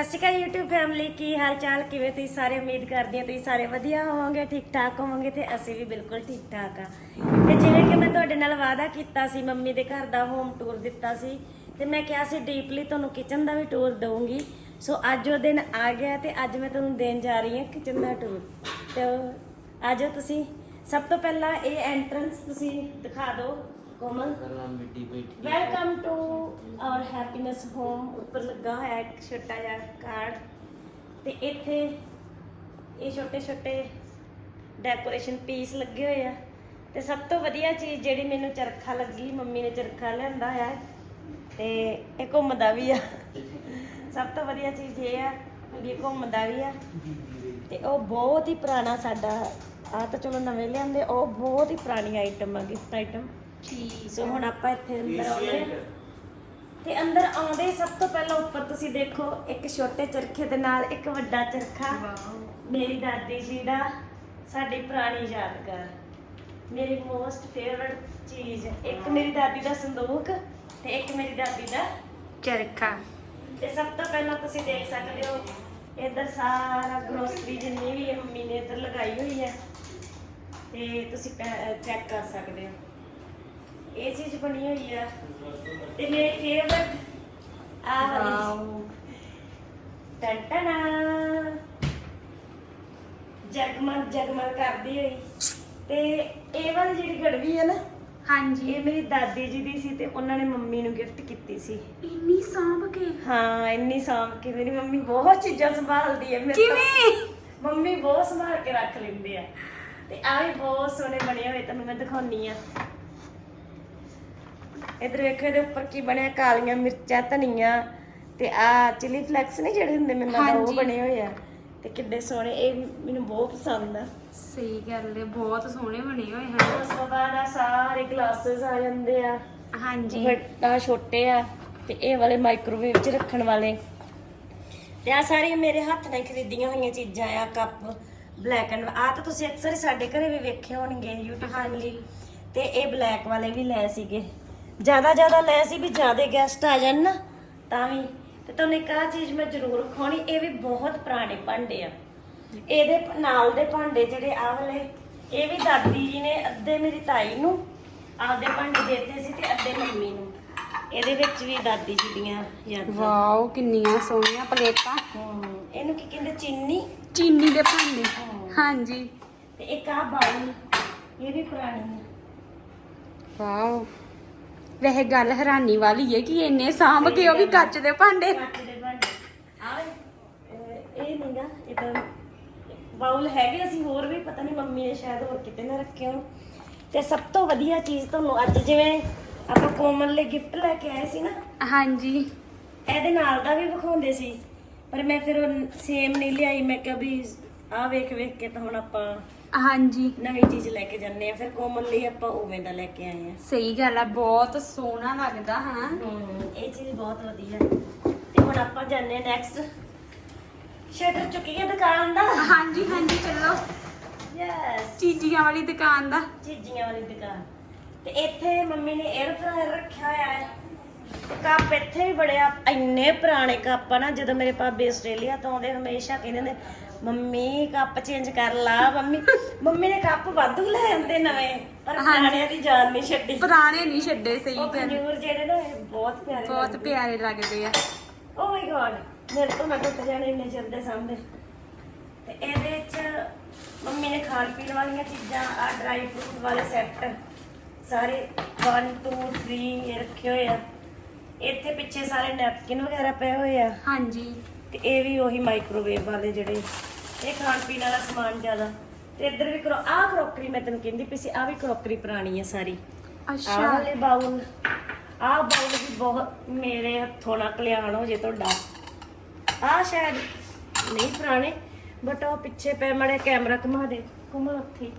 ਸਤਿ ਸ਼੍ਰੀ ਅਕਾਲ YouTube family ਕੀ ਹਾਲ ਚਾਲ ਕਿਵੇਂ ਤੁਸੀਂ ਸਾਰੇ? ਉਮੀਦ ਕਰਦੀ ਹਾਂ ਤੁਸੀਂ ਸਾਰੇ ਵਧੀਆ ਹੋਵੋਗੇ ਠੀਕ ਠਾਕ ਹੋਵੋਗੇ ਤੇ ਅਸੀਂ ਵੀ ਬਿਲਕੁਲ ਠੀਕ ਠਾਕ ਆ। ਤੇ ਜਿਵੇਂ ਕਿ ਮੈਂ ਤੁਹਾਡੇ ਨਾਲ ਵਾਅਦਾ ਕੀਤਾ ਸੀ, ਮੰਮੀ ਦੇ ਘਰ ਦਾ ਹੋਮ ਟੂਰ ਦਿੱਤਾ ਸੀ ਤੇ ਮੈਂ ਕਿਹਾ ਸੀ ਡੀਪਲੀ ਤੁਹਾਨੂੰ ਕਿਚਨ ਦਾ ਵੀ ਟੂਰ ਦਊਂਗੀ। ਸੋ ਅੱਜ ਉਹ ਦਿਨ ਆ ਗਿਆ ਤੇ ਅੱਜ ਮੈਂ ਤੁਹਾਨੂੰ ਦੇਣ ਜਾ ਰਹੀ ਹਾਂ ਕਿਚਨ ਦਾ ਟੂਰ ਤੇ ਅੱਜ ਤੁਸੀਂ। ਸਭ ਤੋਂ ਪਹਿਲਾਂ ਇਹ ਐਂਟਰੈਂਸ ਤੁਸੀਂ ਦਿਖਾ ਦਿਓ। ਕੋਮਲ ਕਰਵਾ ਮਿੱਟੀ ਬੈਠੀ welcome to our happiness home ਉੱਪਰ ਲੱਗਾ ਹੋਇਆ ਇੱਕ ਛੋਟਾ ਜਿਹਾ ਕਾਰਡ ਤੇ ਇੱਥੇ ਇਹ ਛੋਟੇ ਛੋਟੇ ਡੈਕੋਰੇਸ਼ਨ ਪੀਸ ਲੱਗੇ ਹੋਏ ਆ। ਤੇ ਸਭ ਤੋਂ ਵਧੀਆ ਚੀਜ਼ ਜਿਹੜੀ ਮੈਨੂੰ ਚਰਖਾ ਲੱਗੀ, ਮੰਮੀ ਨੇ ਚਰਖਾ ਲਿਆਂਦਾ ਹੋਇਆ ਹੈ। ਤੇ ਇਹ ਘੁੰਮਦਾ ਵੀ ਆ। ਸਭ ਤੋਂ ਵਧੀਆ ਚੀਜ਼ ਇਹ ਆ ਵੀ ਇਹ ਘੁੰਮਦਾ ਵੀ ਆ। ਤੇ ਉਹ ਬਹੁਤ ਹੀ ਪੁਰਾਣਾ ਸਾਡਾ ਆ ਤਾਂ ਚਲੋ ਨਵੇਂ ਲਿਆਂਦੇ, ਉਹ ਬਹੁਤ ਹੀ ਪੁਰਾਣੀ ਆਈਟਮ ਆ ਗਿਫਟ ਆਈਟਮ ਠੀਕ ਸੋ ਹੁਣ ਆਪਾਂ ਇੱਥੇ ਅੰਦਰ ਆਉਂਦੇ ਹਾਂ। ਤੇ ਅੰਦਰ ਆਉਂਦੇ ਹੀ ਸਭ ਤੋਂ ਪਹਿਲਾਂ ਉੱਪਰ ਤੁਸੀਂ ਦੇਖੋ ਇੱਕ ਛੋਟੇ ਚਰਖੇ ਦੇ ਨਾਲ ਇੱਕ ਵੱਡਾ ਚਰਖਾ। ਮੇਰੀ ਦਾਦੀ ਜੀ ਦਾ ਸਾਡੀ ਪੁਰਾਣੀ ਯਾਦਗਾਰ। ਮੇਰੀ ਮੋਸਟ ਫੇਵਰਟ ਚੀਜ਼। ਇੱਕ ਮੇਰੀ ਦਾਦੀ ਦਾ ਸੰਦੂਕ ਤੇ ਇੱਕ ਮੇਰੀ ਦਾਦੀ ਦਾ ਚਰਖਾ। ਤੇ ਸਭ ਤੋਂ ਪਹਿਲਾਂ ਤੁਸੀਂ ਦੇਖ ਸਕਦੇ ਹੋ ਇੱਧਰ ਸਾਰਾ ਗਰੋਸਰੀ ਜਿੰਨੀ ਵੀ ਮੰਮੀ ਨੇ ਇੱਧਰ ਲਗਾਈ ਹੋਈ ਹੈ। ਤੇ ਤੁਸੀਂ ਚੈੱਕ ਕਰ ਸਕਦੇ ਹੋ। ਇਹ ਚੀਜ਼ ਬਣੀ ਹੋਈ ਆ। ਤੇ ਮੇਰੀ ਫੇਵਰਟ ਆ ਵਾਲੀ। ਟੰਟਨਾ ਜਗਮਗ ਜਗਮਗ ਕਰਦੀ ਹੋਈ। ਤੇ ਇਹ ਵਾਲੀ ਜਿਹੜੀ ਗੜਵੀ ਹੈ ਨਾ ਹਾਂਜੀ। ਇਹ ਮੇਰੀ ਦਾਦੀ ਜੀ ਦੀ ਸੀ ਤੇ ਉਹਨਾਂ ਨੇ ਮੰਮੀ ਨੂੰ ਗਿਫਟ ਕੀਤੀ ਸੀ। ਇੰਨੀ ਸਾਂਭ ਕੇ। ਹਾਂ ਇੰਨੀ ਸਾਂਭ ਕੇ ਮੇਰੀ ਮੰਮੀ ਬਹੁਤ ਚੀਜ਼ਾਂ ਸੰਭਾਲਦੀ ਹੈ ਮੇਰੇ ਤੋਂ। ਕਿਵੇਂ? ਮੰਮੀ ਬਹੁਤ ਸੰਭਾਲ ਕੇ ਰੱਖ ਲੈਂਦੇ ਆ। ਤੇ ਆ ਵੀ ਬਹੁਤ ਸੋਹਣੇ ਬਣੇ ਹੋਏ ਤੁਹਾਨੂੰ ਮੈਂ ਦਿਖਾਉਣੀ ਆ। ਇਧਰ ਵੇਖੋ ਇਹਦੇ ਉੱਪਰ ਕੀ ਬਣਿਆ? ਕਾਲੀਆਂ ਮਿਰਚਾਂ ਧਨੀਆ ਤੇ ਆ ਚਿਲੀ ਫਲੈਕਸ ਨੇ ਜਿਹੜੇ ਹੁੰਦੇ ਮੈਨੂੰ ਲੱਗਦਾ ਉਹ। ਬਣੇ ਹੋਏ ਆ। ਤੇ ਕਿੱਡੇ ਸੋਹਣੇ ਇਹ ਮੈਨੂੰ ਬਹੁਤ ਪਸੰਦ ਆ। ਸਹੀ ਗੱਲ ਹੈ ਬਹੁਤ ਸੋਹਣੇ ਬਣੇ ਹੋਏ ਹਨ। ਉਸ ਤੋਂ ਬਾਅਦ ਆ ਸਾਰੇ ਗਲਾਸਸ ਆ ਜਾਂਦੇ ਆ। ਹਾਂਜੀ। ਵੱਡਾ ਛੋਟੇ ਆ ਤੇ ਇਹ ਵਾਲੇ ਮਾਈਕ੍ਰੋਵੇਵ 'ਚ ਰੱਖਣ ਵਾਲੇ। ਤੇ ਆ ਸਾਰੀਆਂ ਮੇਰੇ ਹੱਥ ਨਾਲ ਖਰੀਦੀਆਂ ਹੋਈਆਂ ਚੀਜ਼ਾਂ ਆ ਕੱਪ ਬਲੈਕ ਐਂਡ ਆ ਤਾਂ ਤੁਸੀਂ ਅਕਸਰ ਸਾਡੇ ਘਰੇ ਵੀ ਵੇਖੇ ਹੋਣਗੇ YouTube ਫੈਮਿਲੀ ਤੇ ਇਹ ਬਲੈਕ ਵਾਲੇ ਵੀ ਲੈ ਸੀਗੇ। ਜ਼ਿਆਦਾ ਜ਼ਿਆਦਾ ਲੈ ਸੀ ਵੀ ਜਿਆਦੇ ਗੈਸਟ ਆ ਜਾਣ ਨਾ ਤਾਂ ਵੀ। ਤੇ ਤੁਹਾਨੂੰ ਇੱਕ ਆ ਚੀਜ਼ ਮੈਂ ਜ਼ਰੂਰ ਖਾਣੀ ਇਹ ਵੀ ਬਹੁਤ ਪੁਰਾਣੇ ਭਾਂਡੇ ਆ। ਇਹਦੇ ਨਾਲ ਦੇ ਭਾਂਡੇ ਜਿਹੜੇ ਆ ਵਾਲੇ ਇਹ ਵੀ ਦਾਦੀ ਜੀ ਨੇ ਅੱਧੇ ਮੇਰੀ ਤਾਈ ਨੂੰ ਆਪਦੇ ਭਾਂਡੇ ਦਿੱਤੇ ਸੀ ਤੇ ਅੱਧੇ ਮੰਮੀ ਨੂੰ। ਇਹਦੇ ਵਿੱਚ ਵੀ ਦਾਦੀ ਜੀ ਦੀਆਂ ਯਾਦਾਂ। ਵਾਓ ਕਿੰਨੀਆਂ ਸੋਹਣੀਆਂ ਪਲੇਟਾਂ। ਇਹਨੂੰ ਕੀ ਕਹਿੰਦੇ ਚੀਨੀ? ਚੀਨੀ ਦੇ ਭਾਂਡੇ। ਹਾਂਜੀ। ਤੇ ਇੱਕ ਆ ਬਾਉਲ ਇਹ ਵੀ ਪੁਰਾਣੀ ਹੈ ਵਾਓ। ਵੈਸੇ ਗੱਲ ਹੈਰਾਨੀ ਵਾਲੀ ਹੈ ਕਿ ਇੰਨੇ ਸਾਂਭ ਕੇ ਉਹ ਵੀ ਕੱਚ ਦੇ ਭਾਂਡੇ। ਕੱਚ ਦੇ ਭਾਂਡੇ। ਆਵੇ ਇਹ ਨਹੀਂਗਾ ਇਹ ਤਾਂ ਬਾਉਲ ਹੈਗੇ ਅਸੀਂ ਹੋਰ ਵੀ ਪਤਾ ਨਹੀਂ ਮੰਮੀ ਨੇ ਸ਼ਾਇਦ ਹੋਰ ਕਿਤੇ ਨਾ ਰੱਖੇ ਹੋਣ। ਤੇ ਸਭ ਤੋਂ ਵਧੀਆ ਚੀਜ਼ ਤੁਹਾਨੂੰ ਅੱਜ ਜਿਵੇਂ ਆਪਾਂ ਕੋਮਲ ਲਈ ਗਿਫਟ ਲੈ ਕੇ ਆਏ ਸੀ ਨਾ ਹਾਂਜੀ। ਇਹਦੇ ਨਾਲ ਦਾ ਵੀ ਵਿਖਾਉਂਦੇ ਸੀ। ਪਰ ਮੈਂ ਫਿਰ ਸੇਮ ਨਹੀਂ ਲਿਆਈ ਮੈਂ ਕਿਹਾ ਵੀ ਆਹ ਵੇਖ ਵੇਖ ਕੇ ਤਾਂ ਹੁਣ ਆਪਾਂ ਹਾਂਜੀ। ਨਵੀਂ ਚੀਜ਼ ਲੈ ਕੇ ਜਾਂਦੇ ਆ ਫਿਰ ਕੋਮਲ ਲਈ ਆਪਾਂ ਉਵੇਂ ਦਾ ਲੈ ਕੇ ਆਏ ਆ। ਸਹੀ ਗੱਲ ਆ ਬਹੁਤ ਸੋਹਣਾ ਲੱਗਦਾ ਹਾਂ ਹਮ, ਇਹ ਚੀਜ਼ ਬਹੁਤ ਵਧੀਆ। ਤੇ ਹੁਣ ਆਪਾਂ ਜਾਂਦੇ ਆ ਨੈਕਸਟ ਸ਼ਟਰ ਚੁੱਕੀ ਹੈ ਦੁਕਾਨ ਦਾ? ਹਾਂਜੀ ਹਾਂਜੀ ਚਲੋ। ਯੈਸ ਚੀਜ਼ੀਆਂ ਵਾਲੀ ਦੁਕਾਨ ਦਾ। ਚੀਜ਼ੀਆਂ ਵਾਲੀ ਦੁਕਾਨ। ਤੇ ਇੱਥੇ ਮੰਮੀ ਨੇ 에ਅਰ ਫਰਾਇਰ ਰੱਖਿਆ ਹੋਇਆ ਹੈ। ਤੇ ਕੱਪ ਇੱਥੇ ਵੀ ਬੜੇ ਆ। ਇੰਨੇ ਪੁਰਾਣੇ ਕੱਪ ਆ ਨਾ ਜਦੋਂ ਮੇਰੇ ਭਾਬੀ ਆਸਟ੍ਰੇਲੀਆ ਤੋਂ ਆਉਂਦੇ ਹਮੇਸ਼ਾ ਕਹਿੰਦੇ ਨੇ ਮੰਮੀ ਕੱਪ ਚੇਂਜ ਕਰ ਲਾ ਮੰਮੀ। ਮੰਮੀ ਨੇ ਕੱਪ ਵਾਧੂ ਲੈ ਆਂਦੇ ਨਵੇਂ ਪਰ ਪੁਰਾਣਿਆਂ ਦੀ ਜਾਨ ਨਹੀਂ ਛੱਡੀ। ਪੁਰਾਣੇ ਨਹੀਂ ਛੱਡੇ ਸਹੀ ਉਹ ਗੱਲ। ਖਜੂਰ ਜਿਹੜੇ ਨਾ ਇਹ ਬਹੁਤ ਪਿਆਰੇ ਬਹੁਤ ਲੱਗਦੇ। ਪਿਆਰੇ ਲੱਗਦੇ ਆ। ਓ ਮਾਈ ਗॉड ਮੇਰੇ ਤੋਂ ਨਾ ਟੁੱਟ ਜਾਣੇ ਇੰਨੇ ਚਿਰ ਦੇ ਸਾਹਮਣੇ। ਤੇ ਇਹਦੇ ਵਿੱਚ ਮੰਮੀ ਨੇ ਖਾਣ ਪੀਣ ਵਾਲੀਆਂ ਚੀਜ਼ਾਂ ਆ ਡਰਾਈ ਫਰੂਟ ਵਾਲੇ ਸੈੱਟ ਸਾਰੇ 1 2 3 ਇਹ ਰੱਖੇ ਹੋਏ ਆ। ਇੱਥੇ ਪਿੱਛੇ ਸਾਰੇ ਨੈਪਕਿਨ ਵਗੈਰਾ ਪਏ ਹੋਏ ਆ। ਹਾਂਜੀ। ਤੇ ਇਹ ਵੀ ਉਹੀ ਮਾਈਕ੍ਰੋਵੇਵ ਵਾਲੇ ਜਿਹੜੇ ਇਹ ਖਾਣ ਪੀਣ ਵਾਲਾ ਸਮਾਨ ਜ਼ਿਆਦਾ। ਤੇ ਇੱਧਰ ਵੀ ਕਰੋ ਆਹ ਕਰੋਕਰੀ ਮੈਂ ਤੈਨੂੰ ਕਹਿੰਦੀ ਪਈ ਸੀ ਆਹ ਵੀ ਕਰੋਕਰੀ ਪੁਰਾਣੀ ਹੈ ਸਾਰੀ। ਆਹ ਅੱਛਾ ਵਾਲੇ ਬਾਉਲ ਆਹ ਬਾਉਲ ਵੀ ਬਹੁਤ ਮੇਰੇ ਹੱਥੋਂ ਨਾ ਕਲਿਆਣ ਹੋ ਜੇ ਤੁਹਾਡਾ। ਆਹ ਸ਼ਾਇਦ ਨਹੀਂ ਪੁਰਾਣੇ ਬਟ ਉਹ ਪਿੱਛੇ ਪਏ ਮੜੇ ਕੈਮਰਾ ਘੁਮਾ ਦੇ ਘੁਮਾ ਉੱਥੇ।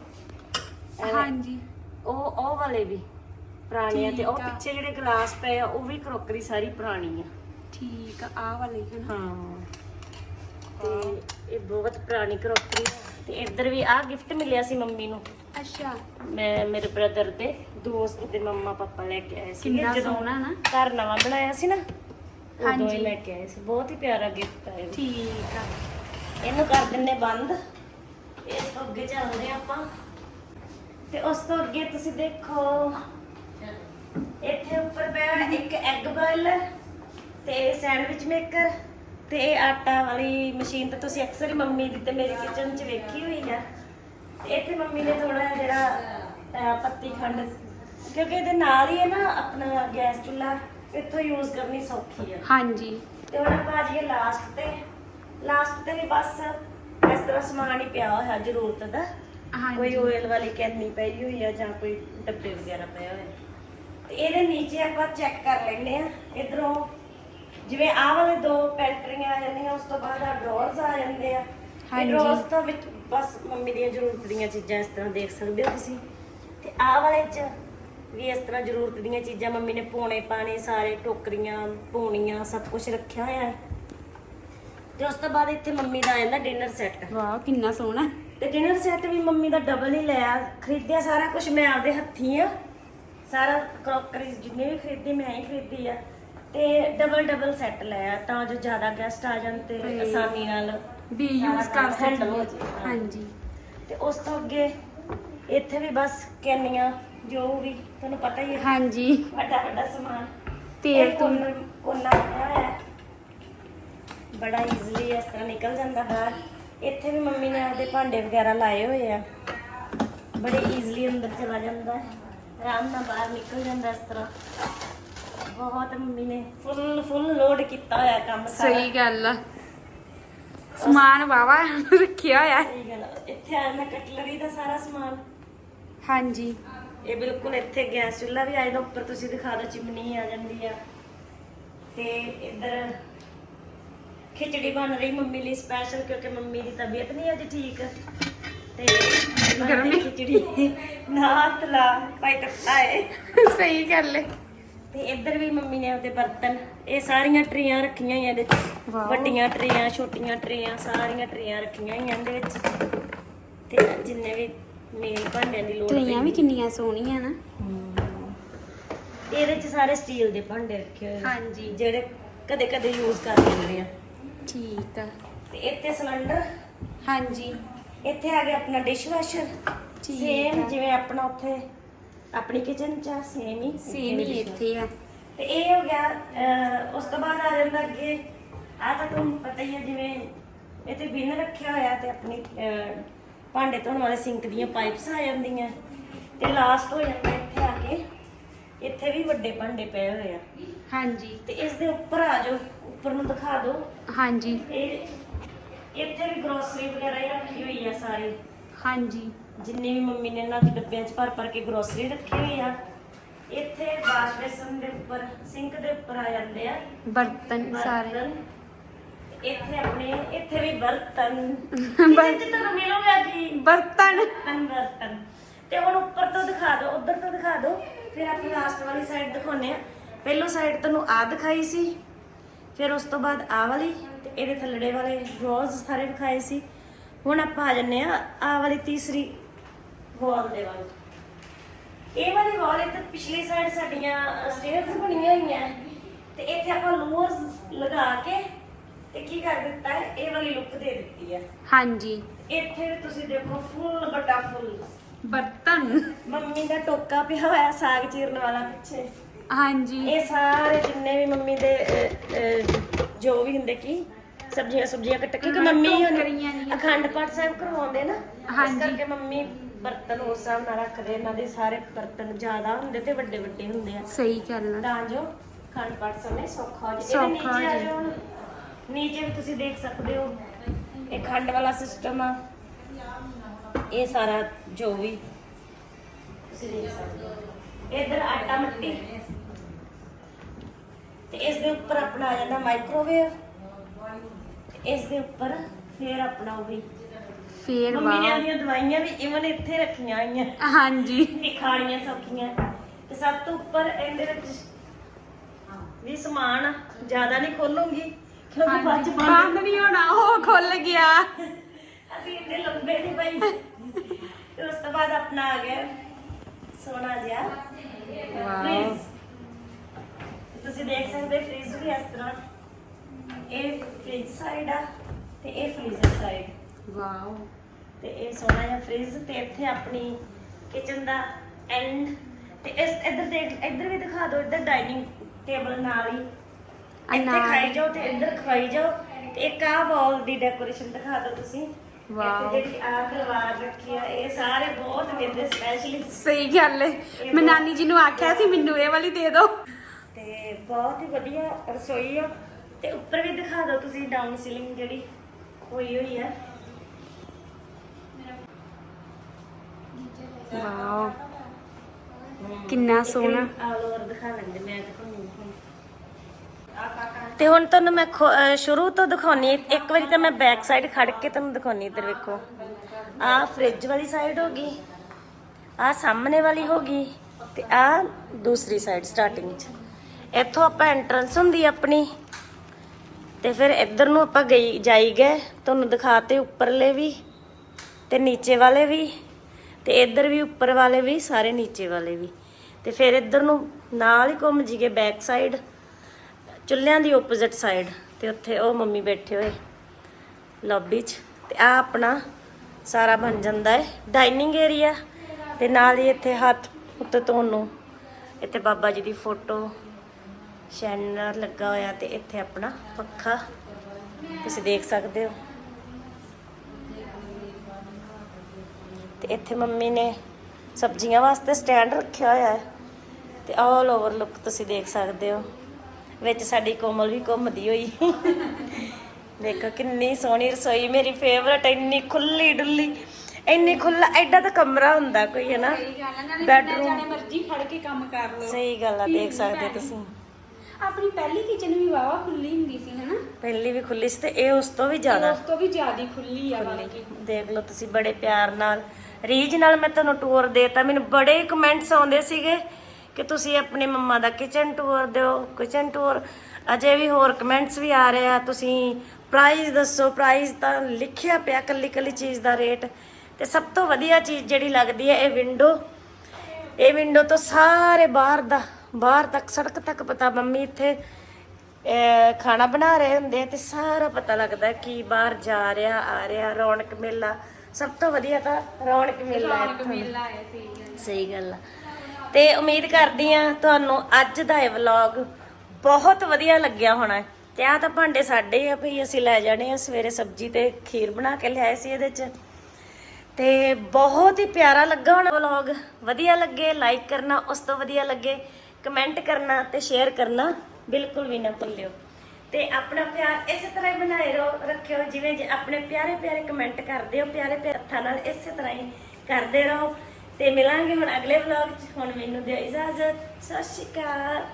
ਐਵੇਂ। ਹਾਂਜੀ। ਉਹ ਉਹ ਵਾਲੇ ਵੀ ਪੁਰਾਣੇ ਆ ਤੇ ਉਹ ਠੀਕ ਆ। ਪਿੱਛੇ ਜਿਹੜੇ ਗਲਾਸ ਪਏ ਆ ਉਹ ਵੀ ਕਰੋਕਰੀ ਸਾਰੀ ਪੁਰਾਣੀ ਆ। ਠੀਕ ਆ ਆਹ ਵਾਲੇ ਹਾਂ। ਤੇ ਇਹ ਬਹੁਤ ਪੁਰਾਣੀ ਕਰੋਕਰੀ ਤੇ ਇੱਧਰ ਵੀ ਆਹ ਗਿਫਟ ਮਿਲਿਆ ਸੀ ਮੰਮੀ ਨੂੰ। ਅੱਛਾ। ਮੈਂ ਮੇਰੇ ਬ੍ਰਦਰ ਦੇ ਦੋਸਤ ਦੇ ਮੰਮਾ ਪਾਪਾ ਲੈ ਕੇ ਆਏ ਸੀ ਕਿੰਨਾ ਸੋਹਣਾ ਨਾ। ਘਰ ਨਵਾਂ ਬਣਾਇਆ ਸੀ ਨਾ ਉਦੋਂ। ਹੀ ਲੈ ਕੇ ਆਏ ਸੀ। ਬਹੁਤ ਹੀ ਪਿਆਰਾ ਗਿਫਟ ਆਇਆ। ਠੀਕ ਆ। ਇਹਨੂੰ ਕਰ ਦਿੰਨੇ ਬੰਦ। ਇਸ ਤੋਂ ਅੱਗੇ ਚੱਲਦੇ ਆਪਾਂ। ਤੇ ਉਸ ਤੋਂ ਅੱਗੇ ਤੁਸੀਂ ਦੇਖੋ ਇੱਥੇ ਉੱਪਰ ਪਿਆ ਇੱਕ ਐਗ ਬੋਇਲਰ ਤੇ ਸੈਂਡਵਿਚ ਮੇਕਰ ਤੇ ਇਹ ਆਟਾ ਵਾਲੀ ਮਸ਼ੀਨ ਤਾਂ ਤੁਸੀਂ ਅਕਸਰ ਹੀ ਮੰਮੀ ਦੀ ਤੇ ਮੇਰੀ ਕਿਚਨ 'ਚ ਵੇਖੀ ਹੋਈ ਆ। ਤੇ ਇੱਥੇ ਮੰਮੀ ਨੇ ਥੋੜਾ ਜਿਹੜਾ ਅਹ, ਪੱਤੀ ਖੰਡ ਕਿਉਂਕਿ ਇਹਦੇ ਨਾਲ ਹੀ ਹੈ ਨਾ ਆਪਣਾ ਗੈਸ ਚੁੱਲ੍ਹਾ ਇੱਥੋਂ ਯੂਜ਼ ਕਰਨੀ ਸੌਖੀ ਆ। ਹਾਂਜੀ। ਤੇ ਹੁਣ ਆਪਾਂ ਆ ਜਾਈਏ ਲਾਸਟ ਤੇ। ਲਾਸਟ ਤੇ ਵੀ ਬਸ ਇਸ ਤਰ੍ਹਾਂ ਸਮਾਨ ਹੀ ਪਿਆ ਹੋਇਆ ਜ਼ਰੂਰਤ ਦਾ। ਕੋਈ ਹਾਂਜੀ। ਆਇਲ ਵਾਲੀ ਕੈਨੀ ਪਈ ਹੋਈ ਆ ਜਾਂ ਕੋਈ ਡੱਬੇ ਵਗੈਰਾ ਪਏ ਹੋਏ। ਤੇ ਇਹਦੇ ਨੀਚੇ ਆਪਾਂ ਚੈੱਕ ਕਰ ਲੈਂਦੇ ਆ। ਇਧਰੋਂ ਜਿਵੇਂ ਆਹ ਵਾਲੇ ਦੋ ਪੈਂਟਰੀਆਂ ਆ ਜਾਂਦੀਆਂ ਉਸ ਤੋਂ ਬਾਅਦ ਆ ਡਰਾਅਰਸ ਆ ਜਾਂਦੇ ਆ। ਹਾਂਜੀ। ਡਰਾਅਰਸ ਤੋਂ ਵਿੱਚ ਬਸ ਮੰਮੀ ਦੀਆਂ ਜ਼ਰੂਰਤ ਦੀਆਂ ਚੀਜ਼ਾਂ ਇਸ ਤਰ੍ਹਾਂ ਦੇਖ ਸਕਦੇ ਹੋ ਤੁਸੀਂ। ਤੇ ਆਹ ਵਾਲੇ ਚ ਵੀ ਇਸ ਤਰ੍ਹਾਂ ਜ਼ਰੂਰਤ ਦੀਆਂ ਚੀਜ਼ਾਂ ਮੰਮੀ ਨੇ ਪੋਣੇ ਪਾਣੇ ਸਾਰੇ ਟੋਕਰੀਆਂ ਪੋਣੀਆਂ ਸਭ ਕੁਝ ਰੱਖਿਆ ਹੋਇਆ। ਹੈ ਤੇ ਉਸ ਤੋਂ ਬਾਅਦ ਇੱਥੇ ਮੰਮੀ ਦਾ ਆ ਜਾਂਦਾ ਡਿਨਰ ਸੈੱਟ। ਵਾਹ ਕਿੰਨਾ ਸੋਹਣਾ। ਤੇ ਡਿਨਰ ਸੈੱਟ ਵੀ ਮੰਮੀ ਦਾ ਡਬਲ ਹੀ ਲਿਆ। ਖਰੀਦਿਆ ਸਾਰਾ ਕੁਝ ਮੈਂ ਆਪਦੇ ਹੱਥੀਂ ਆ। ਸਾਰਾ ਕਰੋਕਰੀ ਜਿੰਨੇ ਵੀ ਖਰੀਦੀ ਮੈਂ ਹੀ ਖਰੀਦੀ ਆ। ਤੇ ਡਬਲ ਡਬਲ ਸੈੱਟ ਲਿਆ ਤਾਂ ਜੋ ਜ਼ਿਆਦਾ ਗੈਸਟ ਆ ਜਾਣ ਤੇ ਤੇ ਆਸਾਨੀ ਨਾਲ ਵੀ ਯੂਜ਼ ਕਰ handle ਹੋ ਸਕੀਏ ਜਾਏ। ਹਾਂਜੀ। ਤੇ ਉਸ ਤੋਂ ਅੱਗੇ ਇੱਥੇ ਵੀ ਬਸ ਕੈਨੀਆਂ ਜੋ ਵੀ ਤੁਹਾਨੂੰ ਪਤਾ ਹੀ ਹੈ। ਹਾਂਜੀ। ਵੱਡਾ ਵੱਡਾ ਸਮਾਨ। ਤੇਲ ਇਹ ਤੋਂ ਕੋਨਾ ਕੋਨਾ ਹੋਇਆ ਹੈ। ਬੜਾ ਈਜ਼ੀਲੀ ਇਸ ਤਰ੍ਹਾਂ ਨਿਕਲ ਜਾਂਦਾ ਬਾਹਰ। ਇੱਥੇ ਵੀ ਮੰਮੀ ਨੇ ਆਪਦੇ ਭਾਂਡੇ ਵਗੈਰਾ ਲਾਏ ਹੋਏ ਆ। ਬੜੇ ਈਜ਼ੀਲੀ ਅੰਦਰ ਚਲਾ ਜਾਂਦਾ ਹੈ। ਆਰਾਮ ਨਾਲ ਬਾਹਰ ਨਿਕਲ ਜਾਂਦਾ ਇਸ ਤਰ੍ਹਾਂ। ਬਹੁਤ ਮੰਮੀ ਨੇ ਫੁੱਲ ਫੁੱਲ ਲੋਡ ਕੀਤਾ ਹੋਇਆ ਕੰਮ ਸਾਰਾ। ਸਹੀ ਗੱਲ ਆ। ਸਮਾਨ ਵਾਵਾ ਰੱਖਿਆ ਹੋਇਆ। ਹੈ। ਸਹੀ ਗੱਲ ਆ। ਇੱਥੇ ਆ ਜਾਂਦਾ ਕਟਲਰੀ ਦਾ ਸਾਰਾ ਸਮਾਨ। ਹਾਂਜੀ। ਇਹ ਬਿਲਕੁਲ ਇੱਥੇ ਗੈਸ ਚੁੱਲ੍ਹਾ ਵੀ ਆ ਜਾਂਦਾ ਉੱਪਰ ਤੁਸੀਂ ਦਿਖਾ ਦਿਓ ਚਿਮਨੀ ਆ ਜਾਂਦੀ ਆ। ਤੇ ਇੱਧਰ ਖਿਚੜੀ ਬਣ ਰਹੀ ਮੰਮੀ ਲਈ ਸਪੈਸ਼ਲ ਕਿਉਂਕਿ ਮੰਮੀ ਦੀ ਤਬੀਅਤ ਨਹੀਂ ਅੱਜ ਠੀਕ। ਤੇ ਗਰਮੀ। ਖਿਚੜੀ ਨਾ ਤਲਾ ਭਾਈ ਤੱਕਾ ਹੈ ਸਹੀ ਗੱਲ ਹੈ ਤੇ ਇੱਧਰ ਵੀ ਮੰਮੀ ਨੇ ਉਹਦੇ ਬਰਤਨ ਇਹ ਸਾਰੀਆਂ ਟਰੀਆਂ ਰੱਖੀਆਂ ਹੋਈਆਂ ਇਹਦੇ ਚ ਵਾਓ। ਵੱਡੀਆਂ ਟਰੀਆਂ ਛੋਟੀਆਂ ਟਰੀਆਂ ਸਾਰੀਆਂ ਟਰੀਆਂ ਰੱਖੀਆਂ ਹੋਈਆਂ ਇਹਦੇ ਵਿੱਚ। ਤੇ ਜਿੰਨੇ ਵੀ ਮੇਨ ਭਾਂਡਿਆਂ ਦੀ ਲੋੜ ਟਰੇਆਂ ਵੀ ਕਿੰਨੀਆਂ ਸੋਹਣੀਆਂ ਨਾ। ਇਹਦੇ ਚ ਸਾਰੇ ਸਟੀਲ ਦੇ ਭਾਂਡੇ ਰੱਖੇ ਹੋਏ ਹਾਂਜੀ। ਜਿਹੜੇ ਕਦੇ ਕਦੇ ਯੂਜ਼ ਕਰ ਲੈਂਦੇ ਆ। ਠੀਕ ਆ। ਤੇ ਇੱਥੇ ਸਿਲੰਡਰ। ਹਾਂਜੀ। ਇੱਥੇ ਆ ਗਿਆ ਆਪਣਾ ਡਿਸ਼ਵਾਸ਼ਰ ਠੀਕ ਸੇਮ। ਜਿਵੇਂ ਆਪਣਾ ਉੱਥੇ ਆਪਣੀ ਕਿਚਨ ਚ ਸੇਮ ਹੀ ਸੇਮ ਹੀ ਇੱਥੇ ਆ। ਤੇ ਇਹ ਹੋ ਗਿਆ ਅਹ, ਉਸ ਤੋਂ ਬਾਅਦ ਆ ਜਾਂਦਾ ਅੱਗੇ। ਆ ਤਾਂ ਤੁਹਾਨੂੰ ਪਤਾ ਹੀ ਹੈ ਜਿਵੇਂ ਇੱਥੇ ਬਿਨ ਰੱਖਿਆ ਹੋਇਆ ਤੇ ਆਪਣੀ ਅਹ, ਭਾਂਡੇ ਧੋਣ ਵਾਲੇ ਸਿੰਕ ਦੀਆਂ ਪਾਈਪਸ ਆ ਜਾਂਦੀਆਂ। ਤੇ ਲਾਸਟ ਹੋ ਜਾਂਦਾ ਇੱਥੇ ਆ ਕੇ। ਇੱਥੇ ਵੀ ਵੱਡੇ ਭਾਂਡੇ ਪਏ ਹੋਏ ਆ। ਹਾਂਜੀ। ਤੇ ਇਸ ਦੇ ਉੱਪਰ ਆ ਜਾਓ ਉੱਪਰ ਨੂੰ ਦਿਖਾ ਦਿਓ। ਹਾਂਜੀ। ਇਹ ਇੱਥੇ ਵੀ ਗਰੋਸਰੀ ਵਗੈਰਾ ਹੀ ਰੱਖੀ ਹੋਈ ਆ ਸਾਰੀ। ਹਾਂਜੀ। ਜਿੰਨੀ ਵੀ ਮੰਮੀ ਨੇ ਇਹਨਾਂ ਦੇ ਡੱਬਿਆਂ 'ਚ ਭਰ ਭਰ ਕੇ ਗਰੋਸਰੀ ਰੱਖੀ ਹੋਈ ਆ ਇੱਥੇ ਵਾਸ਼ ਬੇਸਨ ਦੇ ਉੱਪਰ ਸਿੰਕ ਦੇ ਉੱਪਰ ਆ ਜਾਂਦੇ ਆ। ਬਰਤਨ ਸਾਰੇ। ਬਰਤਨ ਇੱਥੇ ਆਪਣੇ ਇੱਥੇ ਵੀ ਬਰਤਨ। ਕਿਚਨ 'ਚ ਤੁਹਾਨੂੰ ਮਿਲੂਗਾ ਕੀ ਬਰਤਨ। ਬਰਤਨ ਬਰਤਨ। ਤੇ ਹੁਣ ਉੱਪਰ ਤੋਂ ਦਿਖਾ ਦਿਓ ਉਧਰ ਤੋਂ ਦਿਖਾ ਦਿਓ। ਫਿਰ ਆਪਾਂ ਲਾਸਟ ਵਾਲੀ ਸਾਈਡ ਦਿਖਾਉਨੇ ਆ। ਪਹਿਲੋ ਸਾਈਡ ਤੁਹਾਨੂੰ ਆ ਦਿਖਾਈ ਸੀ ਫਿਰ ਉਸ ਤੋਂ ਬਾਅਦ ਆ ਵਾਲੀ ਤੇ ਇਹਦੇ ਥੱਲੜੇ ਵਾਲੇ ਡਰਾਜ਼ ਸਾਰੇ ਦਿਖਾਏ ਸੀ। ਹੁਣ ਆਪਾਂ ਆ ਜੰਨੇ ਆ ਆ ਵਾਲੀ ਤੀਸਰੀ ਵਾਲ ਦੇ ਵੱਲ। ਇਹ ਵਾਲੀ ਵਾਲ ਇੱਧਰ ਪਿਛਲੀ ਸਾਈਡ ਸਾਡੀਆਂ ਸਟੇਅਰਸ ਬਣੀਆਂ ਹੋਈਆਂ। ਤੇ ਇੱਥੇ ਆਪਾਂ ਲੂਅਰਸ ਲਗਾ ਕੇ ਤੇ ਕੀ ਕਰ ਦਿੱਤਾ ਹੈ? ਇਹ ਵਾਲੀ ਲੁੱਕ ਦੇ ਦਿੱਤੀ ਹੈ। ਹਾਂਜੀ। ਇੱਥੇ ਤੁਸੀਂ ਦੇਖੋ ਫੁੱਲ ਵੱਡਾ ਫੁੱਲ ਬਰਤਨ। ਮੰਮੀ ਦਾ ਟੋਕਾ ਪਿਆ ਹੋਇਆ ਸਾਗ ਚੀਰਨ ਵਾਲਾ ਪਿੱਛੇ। ਹਾਂਜੀ। ਇਹ ਸਾਰੇ ਜਿੰਨੇ ਵੀ ਮੰਮੀ ਦੇ ਜੋ ਵੀ ਹੁੰਦੇ ਕੀ ਸਬਜ਼ੀਆਂ ਸਬਜ਼ੀਆਂ ਕੱਟ ਕਿਉਂਕਿ ਮੰਮੀ ਟੋਕਰੀਆਂ ਹੁਣ। ਅਖੰਡ ਪਾਠ ਸਾਹਿਬ ਕਰਵਾਉਂਦੇ ਨਾ ਇਸ ਹਾਂਜੀ। ਕਰਕੇ ਮੰਮੀ ਬਰਤਨ ਉਸ ਹਿਸਾਬ ਨਾਲ ਰੱਖਦੇ ਇਹਨਾਂ ਦੇ ਸਾਰੇ ਬਰਤਨ ਜ਼ਿਆਦਾ ਹੁੰਦੇ ਤੇ ਵੱਡੇ ਵੱਡੇ ਹੁੰਦੇ ਆ। ਸਹੀ ਗੱਲ ਆ। ਤਾਂ ਜੋ ਅਖੰਡ ਪਾਠ ਸਮੇਂ ਸੌਖਾ ਹੋ ਜਾਏ। ਸੌਖਾ ਇਹਦੇ ਹੋ ਨੀਚੇ ਆ ਜਾਏ। ਜਾਓ ਹੁਣ। ਨੀਚੇ ਵੀ ਤੁਸੀਂ ਦੇਖ ਸਕਦੇ ਹੋ ਇਹ ਖੰਡ ਵਾਲਾ ਸਿਸਟਮ ਆ। ਇਹ ਸਾਰਾ ਜੋ ਵੀ ਤੁਸੀਂ ਦੇਖ ਸਕਦੇ ਹੋ। ਇਧਰ ਆਟਾ ਮੱਟੀ। ਤੇ ਇਸ ਦੇ ਉੱਪਰ ਆਪਣਾ ਆ ਜਾਂਦਾ ਮਾਈਕ੍ਰੋਵੇਵ ਇਸ ਦੇ ਉੱਪਰ ਫੇਰ ਆਪਣਾ ਉਹ ਵੀ। ਫੇਰ ਮੰਮੀ ਨੇ ਵਾਹ। ਦਵਾਈਆਂ ਵੀ ਇਵਨ ਇੱਥੇ ਰੱਖੀਆਂ ਹੋਈਆਂ। ਹਾਂਜੀ। ਵੀ ਖਾਣੀਆਂ ਸੌਖੀਆਂ। ਤੇ ਸਭ ਤੋਂ ਉੱਪਰ ਇਹਦੇ ਵਿੱਚ ਵੀ ਸਮਾਨ ਜ਼ਿਆਦਾ ਨਹੀਂ ਖੋਲੂੰਗੀ ਕਿਉਂਕਿ ਬਾਅਦ ਚ ਬੰਦ ਬੰਦ ਨਹੀਂ ਹੋਣਾ ਉਹ ਖੁੱਲ ਗਿਆ। ਅਸੀਂ ਇੰਨੇ ਲੰਬੇ ਨਹੀਂ ਪਈ ਤੇ ਉਸ ਤੋਂ ਬਾਅਦ ਆਪਣਾ ਆ ਗਿਆ ਸੋਨਾ ਜਿਹਾ। ਵਾਓ। ਫ੍ਰਿਜ ਤੁਸੀਂ ਦੇਖ ਸਕਦੇ ਫ੍ਰਿਜ ਵੀ ਇਸ ਤਰ੍ਹਾਂ। ਇਹ ਫ੍ਰਿਜ ਸਾਈਡ ਆ ਤੇ ਇਹ ਫ੍ਰੀਜ਼ਰ ਸਾਈਡ ਵਾਓ। ਤੇ ਇਹ ਸੋਹਣਾ ਜਿਹਾ ਫ੍ਰਿਜ ਤੇ ਇੱਥੇ ਆਪਣੀ ਕਿਚਨ ਦਾ ਐਂਡ ਤੇ ਇਸ ਇੱਧਰ ਦੇਖ ਇੱਧਰ ਵੀ ਦਿਖਾ ਦਿਓ ਇੱਧਰ ਡਾਈਨਿੰਗ ਟੇਬਲ ਨਾਲ ਹੀ। ਇੱਥੇ ਨਾਲ। ਖਾਈ ਜਾਓ ਤੇ ਇੱਧਰ ਖਵਾਈ ਜਾਓ। ਤੇ ਇੱਕ ਆਹ ਵਾਲ ਦੀ ਡੈਕੋਰੇਸ਼ਨ ਦਿਖਾ ਦਿਓ ਤੁਸੀਂ। ਵਾਓ। ਇੱਥੇ ਜਿਹੜੀ ਆਹ ਦਰਵਾਰ ਰੱਖੀ ਆ ਇਹ ਸਾਰੇ ਬਹੁਤ ਕਹਿੰਦੇ ਸਪੈਸ਼ਲੀ ਸਹੀ ਗੱਲ ਹੈ ਮੈਂ ਨਾਨੀ ਜੀ ਨੂੰ ਆਖਿਆ ਸੀ ਮੈਨੂੰ ਇਹ ਵਾਲੀ ਦੇ ਦਿਓ ਤੇ ਬਹੁਤ ਹੀ ਵਧੀਆ ਰਸੋਈ ਆ। ਤੇ ਉੱਪਰ ਵੀ ਦਿਖਾ ਦਿਓ ਤੁਸੀਂ ਡਾਊਨ ਸੀਲਿੰਗ ਜਿਹੜੀ ਹੋਈ ਹੋਈ ਆ। ਵਾਓ ਕਿੰਨਾ ਸੋਹਣਾ। ਆਲ ਓਵਰ ਦਿਖਾ ਲੈਂਦੇ ਮੈਂ ਦਿਖਾਉਂਦੀ ਹਾਂ ਤੇ ਹੁਣ ਤੁਹਾਨੂੰ ਮੈਂ ਸ਼ੁਰੂ ਤੋਂ ਦਿਖਾਉਣੀ ਇੱਕ ਵਾਰੀ ਤਾਂ ਮੈਂ ਬੈਕ ਸਾਈਡ ਖੜ ਕੇ ਤੁਹਾਨੂੰ ਦਿਖਾਉਣੀ ਇੱਧਰ ਵੇਖੋ। ਆਹ ਫ੍ਰਿਜ ਵਾਲੀ ਸਾਈਡ ਹੋ ਗਈ। ਆਹ ਸਾਹਮਣੇ ਵਾਲੀ ਹੋ ਗਈ। ਤੇ ਆਹ ਦੂਸਰੀ ਸਾਈਡ ਸਟਾਰਟਿੰਗ 'ਚ। ਇੱਥੋਂ ਆਪਾਂ ਐਂਟਰੈਂਸ ਹੁੰਦੀ ਆਪਣੀ। ਤੇ ਫਿਰ ਇੱਧਰ ਨੂੰ ਆਪਾਂ ਗਈ ਜਾਈ ਗਏ। ਤੁਹਾਨੂੰ ਦਿਖਾਤੇ ਉੱਪਰਲੇ ਵੀ ਤੇ ਨੀਚੇ ਵਾਲੇ ਵੀ। ਤੇ ਇੱਧਰ ਵੀ ਉੱਪਰ ਵਾਲੇ ਵੀ, ਸਾਰੇ ਨੀਚੇ ਵਾਲੇ ਵੀ। ਤੇ ਫਿਰ ਇੱਧਰ ਨੂੰ ਨਾਲ ਹੀ ਘੁੰਮ ਜੀਗੇ ਬੈਕ ਸਾਈਡ ਚੁੱਲ੍ਹਿਆਂ ਦੀ ਆਪੋਜ਼ਿਟ ਸਾਈਡ ਤੇ ਉੱਥੇ ਉਹ ਮੰਮੀ ਬੈਠੇ ਹੋਏ ਲੌਬੀ 'ਚ। ਤੇ ਆ ਆਪਣਾ ਸਾਰਾ ਬਣ ਜਾਂਦਾ ਹੈ ਡਾਈਨਿੰਗ ਏਰੀਆ ਤੇ ਨਾਲ ਹੀ ਇੱਥੇ ਹੱਥ ਉੱਤੇ ਧੋਣ ਨੂੰ, ਇੱਥੇ ਬਾਬਾ ਜੀ ਦੀ ਫੋਟੋ ਸ਼ੈਨਰ ਲੱਗਾ ਹੋਇਆ ਤੇ ਇੱਥੇ ਆਪਣਾ ਪੱਖਾ। ਤੁਸੀਂ ਦੇਖ ਸਕਦੇ ਹੋ। ਤੇ ਇੱਥੇ ਮੰਮੀ ਨੇ ਸਬਜ਼ੀਆਂ ਵਾਸਤੇ ਸਟੈਂਡ ਰੱਖਿਆ ਹੋਇਆ ਹੈ ਤੇ ਆਲ ਓਵਰ ਲੁੱਕ ਤੁਸੀਂ ਦੇਖ ਸਕਦੇ ਹੋ। ਵਿੱਚ ਸਾਡੀ ਕੋਮਲ ਵੀ ਘੁੰਮਦੀ ਹੋਈ। ਦੇਖੋ ਕਿੰਨੀ ਸੋਹਣੀ ਰਸੋਈ ਮੇਰੀ ਫੇਵਰਟ ਇੰਨੀ ਖੁੱਲੀ ਡੁੱਲੀ ਇੰਨੀ ਖੁੱਲਾ ਐਡਾ ਤਾਂ ਕਮਰਾ ਹੁੰਦਾ ਕੋਈ ਹੈ ਨਾ? ਬੈਡਰੂਮ ਮਰਜ਼ੀ ਖੜ ਕੇ ਕੰਮ ਕਰ ਲਓ। ਸਹੀ ਗੱਲ ਆ ਦੇਖ ਸਕਦੇ ਤੁਸੀਂ। ਆਪਣੀ ਪਹਿਲੀ ਕਿਚਨ ਵੀ ਵਾਵਾ ਖੁੱਲੀ ਹੁੰਦੀ ਸੀ ਹਨਾ ਪਹਿਲੀ ਵੀ ਖੁੱਲੀ ਸੀ ਤੇ ਇਹ ਉਸ ਤੋਂ ਵੀ ਜ਼ਿਆਦਾ ਉਸ ਤੋਂ ਵੀ ਜ਼ਿਆਦਾ ਖੁੱਲੀ ਆ ਵਾਲੀ ਦੇਖ ਲਓ ਤੁਸੀਂ ਬੜੇ ਪਿਆਰ ਨਾਲ ਰੀਜ ਨਾਲ ਮੈਂ ਤੁਹਾਨੂੰ ਟੂਰ ਦੇਤਾ। ਮੈਨੂੰ ਬੜੇ ਕਮੈਂਟਸ ਆਉਂਦੇ ਸੀਗੇ ਕਿ ਤੁਸੀਂ ਆਪਣੇ ਮੰਮਾ ਦਾ ਕਿਚਨ ਟੂਰ ਦਿਓ ਕਿਚਨ ਟੂਰ ਅਜੇ ਵੀ ਹੋਰ ਕਮੈਂਟਸ ਵੀ ਆ ਰਹੇ ਆ। ਤੁਸੀਂ ਪ੍ਰਾਈਸ ਦੱਸੋ ਪ੍ਰਾਈਸ ਤਾਂ ਲਿਖਿਆ ਪਿਆ ਕੱਲੀ ਕੱਲੀ ਚੀਜ਼ ਦਾ ਰੇਟ ਤੇ ਸਭ ਤੋਂ ਵਧੀਆ ਚੀਜ਼ ਜਿਹੜੀ ਲੱਗਦੀ ਹੈ, ਇਹ ਵਿੰਡੋ ਇਹ ਵਿੰਡੋ ਤੋਂ ਸਾਰੇ ਬਾਹਰ ਦਾ, ਬਾਹਰ ਤੱਕ, ਸੜਕ ਤੱਕ ਪਤਾ ਮੰਮੀ ਇੱਥੇ ਖਾਣਾ ਬਣਾ ਰਹੇ ਹੁੰਦੇ ਆ ਤੇ ਸਾਰਾ ਪਤਾ ਲੱਗਦਾ ਕਿ ਬਾਹਰ ਜਾ ਰਿਹਾ, ਆ ਰਿਹਾ ਰੌਣਕ ਮੇਲਾ। ਸਭ ਤੋਂ ਵਧੀਆ ਤਾਂ ਰੌਣਕ ਮੇਲਾ ਹੈ ਇੱਥੋਂ ਦਾ। ਮੇਲਾ ਆਇਆ ਸੀ ਸਹੀ ਗੱਲ ਆ। ਤੇ ਉਮੀਦ ਕਰਦੀ ਆ ਤੁਹਾਨੂੰ ਅੱਜ ਦਾ ਇਹ ਵਲੌਗ ਬਹੁਤ ਵਧੀਆ ਲੱਗਿਆ ਹੋਣਾ ਹੈ। ਤੇ ਆ ਤਾਂ ਭਾਂਡੇ ਸਾਡੇ ਆ ਭਈ ਅਸੀਂ ਲੈ ਜਾਣੇ ਆ ਸਵੇਰੇ ਸਬਜ਼ੀ ਤੇ ਖੀਰ ਬਣਾ ਕੇ ਲਿਆਏ ਸੀ ਇਹਦੇ ਚ। ਤੇ ਬਹੁਤ ਹੀ ਪਿਆਰਾ ਲੱਗਾ ਹੋਣਾ ਵਲੌਗ। ਵਧੀਆ ਲੱਗੇ ਲਾਈਕ ਕਰਨਾ ਉਸ ਤੋਂ ਵਧੀਆ ਲੱਗੇ ਕਮੈਂਟ ਕਰਨਾ ਤੇ ਸ਼ੇਅਰ ਕਰਨਾ ਬਿਲਕੁਲ ਵੀ ਨਾ ਭੁੱਲਿਓ। ਤੇ ਆਪਣਾ ਪਿਆਰ ਇਸੇ ਤਰ੍ਹਾਂ ਹੀ ਬਣਾਏ ਰਹੋ, ਰੱਖਿਓ, ਜਿਵੇਂ ਜੇ ਆਪਣੇ ਪਿਆਰੇ ਪਿਆਰੇ ਕਮੈਂਟ ਕਰਦੇ ਹੋ, ਪਿਆਰੇ ਪਿਆਰੇ ਹੱਥਾਂ ਨਾਲ ਇਸੇ ਤਰ੍ਹਾਂ ਹੀ ਕਰਦੇ ਰਹੋ। ਤੇ ਮਿਲਾਂਗੇ ਹੁਣ ਅਗਲੇ ਵਲੌਗ 'ਚ, ਹੁਣ ਮੈਨੂੰ ਦਿਓ ਇਜਾਜ਼ਤ, ਸਤਿ ਸ਼੍ਰੀ ਅਕਾਲ।